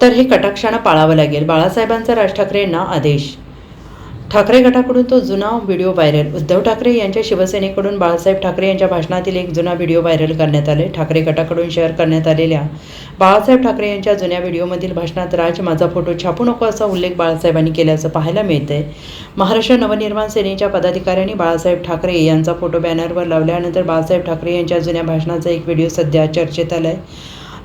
तर हे कटाक्षानं पाळावं लागेल. बाळासाहेबांचा राज ठाकरे यांना आदेश. ठाकरे गटाकडून तो जुना व्हिडिओ व्हायरल. उद्धव ठाकरे यांच्या शिवसेनेकडून बाळासाहेब ठाकरे यांच्या भाषणातील एक जुना व्हिडिओ व्हायरल करण्यात आले. ठाकरे गटाकडून शेअर करण्यात आलेल्या बाळासाहेब ठाकरे यांच्या जुन्या व्हिडिओमधील भाषणात राज माझा फोटो छापू नको असा उल्लेख बाळासाहेबांनी केल्याचं पाहायला मिळतंय. महाराष्ट्र नवनिर्माण सेनेच्या पदाधिकाऱ्यांनी बाळासाहेब ठाकरे यांचा फोटो बॅनरवर लावल्यानंतर बाळासाहेब ठाकरे यांच्या जुन्या भाषणाचा एक व्हिडिओ सध्या चर्चेत आलाय.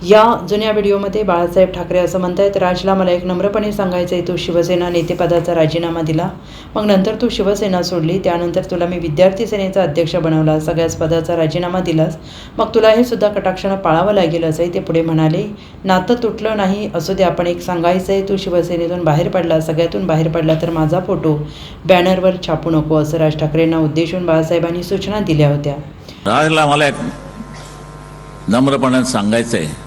या जुन्या व्हिडिओमध्ये बाळासाहेब ठाकरे असं म्हणतायत राजला मला एक नम्रपणे सांगायचं आहे तू शिवसेना नेतेपदाचा राजीनामा दिला. मग नंतर तू शिवसेना सोडली त्यानंतर तुला मी विद्यार्थी सेनेचा अध्यक्ष बनवला सगळ्याच पदाचा राजीनामा दिलास. मग तुला हे सुद्धा कटाक्षानं पाळावं लागेल असंही ते पुढे म्हणाले. नातं तुटलं नाही असू दे आपण एक सांगायचं आहे तू शिवसेनेतून बाहेर पडला सगळ्यातून बाहेर पडला तर माझा फोटो बॅनरवर छापू नको असं राज ठाकरेंना उद्देशून बाळासाहेबांनी सूचना दिल्या होत्या. राजला मला एक नम्रपणे सांगायचं आहे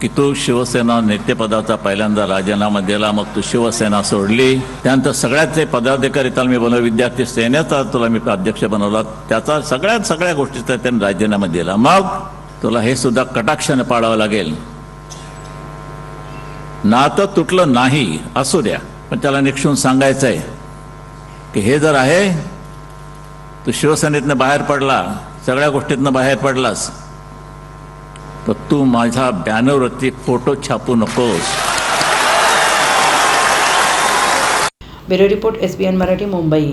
की तू शिवसेना नेतेपदाचा पहिल्यांदा राजीनामा दिला मग तू शिवसेना सोडली. त्यानंतर सगळ्याच पदाधिकारी त्याला मी बनवलं विद्यार्थी सेनेचा तुला मी अध्यक्ष बनवला. त्याचा सगळ्यात सगळ्या गोष्टीचा त्यांनी राजीनामा दिला. मग तुला हे सुद्धा कटाक्षाने पाळावं लागेल. नातं तुटलं नाही असू द्या पण त्याला निक्षून सांगायचं आहे की हे जर आहे तू शिवसेनेतनं बाहेर पडला सगळ्या गोष्टीतनं बाहेर पडलास तर तू माझा बॅनरवरती फोटो छापू नकोस. Bureau report S B N Marathi Mumbai.